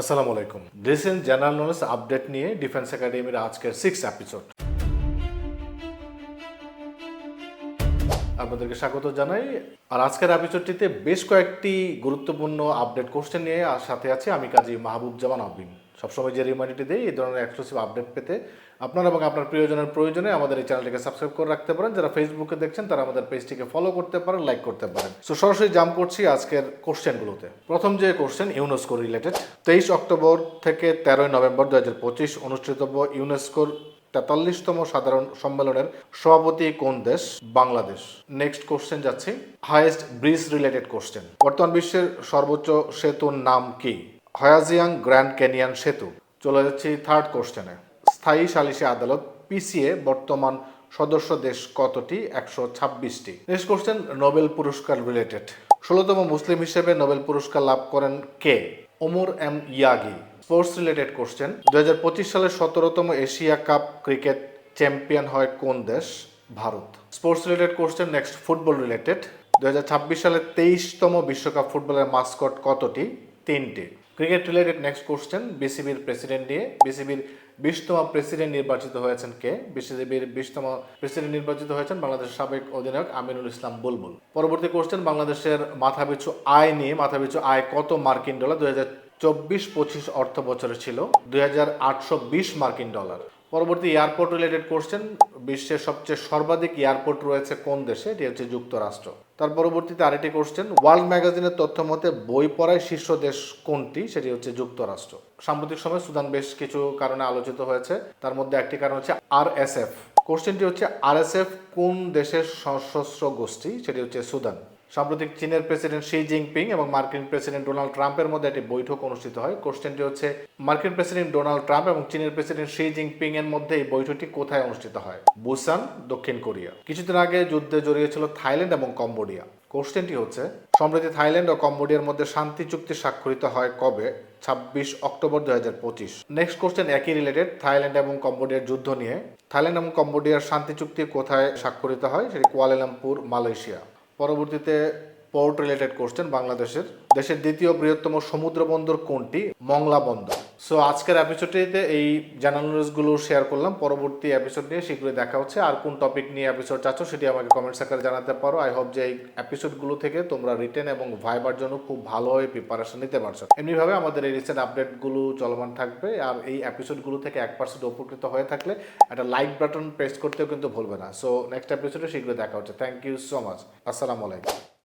আসসালামু আলাইকুম। Recent general knowledge update নিয়ে ডিফেন্স একাডেমির আজকের সিক্স এপিসোড আপনাদেরকে স্বাগত জানাই। আর আজকের এপিসোডটিতে বেশ কয়েকটি গুরুত্বপূর্ণ আপডেট কোশ্চেন নিয়ে সাথে আছে আমি কাজী মাহবুব জামান আবিন সবসময় যে রিমাইন্ডারটি দেই, এই ধরনের এক্সক্লুসিভ আপডেট পেতে আপনার এবং আপনার প্রিয়জনের প্রয়োজনে আমাদের এই চ্যানেলটিকে সাবস্ক্রাইব করে রাখতে পারেন। যারা ফেসবুকে দেখছেন, তারা আমাদের পেজটিকে ফলো করতে পারেন লাইক করতে পারেন। সো সরাসরি জাম করছি আজকের কোশ্চেনগুলোতে প্রথম যে কোশ্চেন ইউনেস্কো রিলেটেড তেইশ অক্টোবর থেকে তেরোই নভেম্বর দু হাজার পঁচিশ অনুষ্ঠিতব্য ইউনেস্কোর তেতাল্লিশতম সাধারণ সম্মেলনের সভাপতি কোন দেশ? বাংলাদেশ। নেক্সট কোশ্চেন যাচ্ছি। হাইয়েস্ট ব্রিজ রিলেটেড কোশ্চেন বর্তমান বিশ্বের সর্বোচ্চ সেতুর নাম কি? হয়াজিয়াং গ্র্যান্ড ক্যানিয়ান সেতু। চলে যাচ্ছি থার্ড কোশ্চেনে স্থায়ী সালিসি আদালত, পিসিএ, বর্তমান সদস্য দেশ কতটি? একশো ছাব্বিশটি। নেক্সট কোশ্চেন নোবেল পুরস্কার রিলেটেড ষোলোতম মুসলিম হিসেবে নোবেল পুরস্কার লাভ করেন কে? Omar M Yaghi. Sports related question দুই হাজার পঁচিশ সালের সতেরোতম এশিয়া কাপ ক্রিকেট চ্যাম্পিয়ন হয় কোন দেশ? Bharat. Sports related question next football related দুই হাজার ছাব্বিশ সালের তেইশতম বিশ্বকাপ ফুটবলের মাস্কট কতটি? তিনটি। ক্রিকেট রিলেটেড নেক্সট কোশ্চেন বিসিবির প্রেসিডেন্ট নিয়ে। বিসিবির বিশতম প্রেসিডেন্ট নির্বাচিত হয়েছেন কে? বিসিবির বিশতম প্রেসিডেন্ট নির্বাচিত হয়েছেন বাংলাদেশের সাবেক অধিনায়ক আমিনুল ইসলাম বুলবুল। পরবর্তী কোশ্চেন বাংলাদেশের মাথাপিছু আয় নিয়ে, মাথাপিছু আয় কত মার্কিন ডলার? দুই চব্বিশ পঁচিশ অর্থ বছরে ছিল। দুই হাজার আটশো বিশ মার্কিন ডলার। পরবর্তী এয়ারপোর্ট রিলেটেড কোশ্চেন বিশ্বের সবচেয়ে সর্বাধিক এয়ারপোর্ট রয়েছে কোন দেশে? এটি হচ্ছে যুক্তরাষ্ট্র। তার পরবর্তীতে আরেকটি কোশ্চেন ওয়ার্ল্ড ম্যাগাজিনের তথ্য মতে বই পড়ায় শীর্ষ দেশ কোনটি? সেটি হচ্ছে যুক্তরাষ্ট্র। সাম্প্রতিক সময় সুদান বেশ কিছু কারণে আলোচিত হয়েছে। তার মধ্যে একটি কারণ হচ্ছে আর এস এফ কোশ্চেনটি হচ্ছে আর এস এফ কোন দেশের সশস্ত্র গোষ্ঠী? সেটি হচ্ছে সুদান। সাম্প্রতিক চীনের প্রেসিডেন্ট শি জিনপিং এবং মার্কিন প্রেসিডেন্ট ডোনাল্ড ট্রাম্পের মধ্যে একটি বৈঠক অনুষ্ঠিত হয়। কোশ্চেনটি হচ্ছে, মার্কিন প্রেসিডেন্ট ডোনাল্ড ট্রাম্প এবং চীনের প্রেসিডেন্ট শি জিনপিং এর মধ্যে এই বৈঠকটি কোথায় অনুষ্ঠিত হয়? বুসান, দক্ষিণ কোরিয়া। কিছুদিন আগে যুদ্ধে জড়িয়েছিল থাইল্যান্ড এবং কম্বোডিয়া। কোশ্চেনটি হচ্ছে, সম্প্রতি থাইল্যান্ড ও কম্বোডিয়ার মধ্যে শান্তি চুক্তি স্বাক্ষরিত হয় কবে? ছাব্বিশ অক্টোবর দু হাজার পঁচিশ। নেক্সট কোশ্চেন একই রিলেটেড থাইল্যান্ড এবং কম্বোডিয়ার যুদ্ধ নিয়ে। থাইল্যান্ড এবং কম্বোডিয়ার শান্তি চুক্তি কোথায় স্বাক্ষরিত হয়? সেটি কুয়ালালামপুর, মালয়েশিয়া। পরবর্তীতে পোর্ট রিলেটেড কোশ্চেন বাংলাদেশের দেশের দ্বিতীয় বৃহত্তম সমুদ্র বন্দর কোনটি? মংলা বন্দর। সো আজকের এপিসোডটিতে এই জার্নাল নিউজগুলো শেয়ার করলাম। পরবর্তী এপিসোড নিয়ে শীঘ্রই দেখা হচ্ছে। আর কোন টপিক নিয়ে এপিসোড চাচ্ছ সেটি আমাকে কমেন্ট আকারে জানাতে পারো। আই হোপ যে এই এপিসোডগুলো থেকে তোমরা রিটেন এবং ভাইবার জন্য খুব ভালোভাবে প্রিপারেশন নিতে পারছ। এমনিভাবে আমাদের এই রিসেন্ট আপডেটগুলো চলমান থাকবে। আর এই এপিসোডগুলো থেকে এক পার্সেন্ট উপকৃত হয়ে থাকলে একটা লাইক বাটন প্রেস করতেও কিন্তু ভুলবে না। সো নেক্সট এপিসোডে শীঘ্রই দেখা হচ্ছে। থ্যাংক ইউ সো মাচ আসসালামু আলাইকুম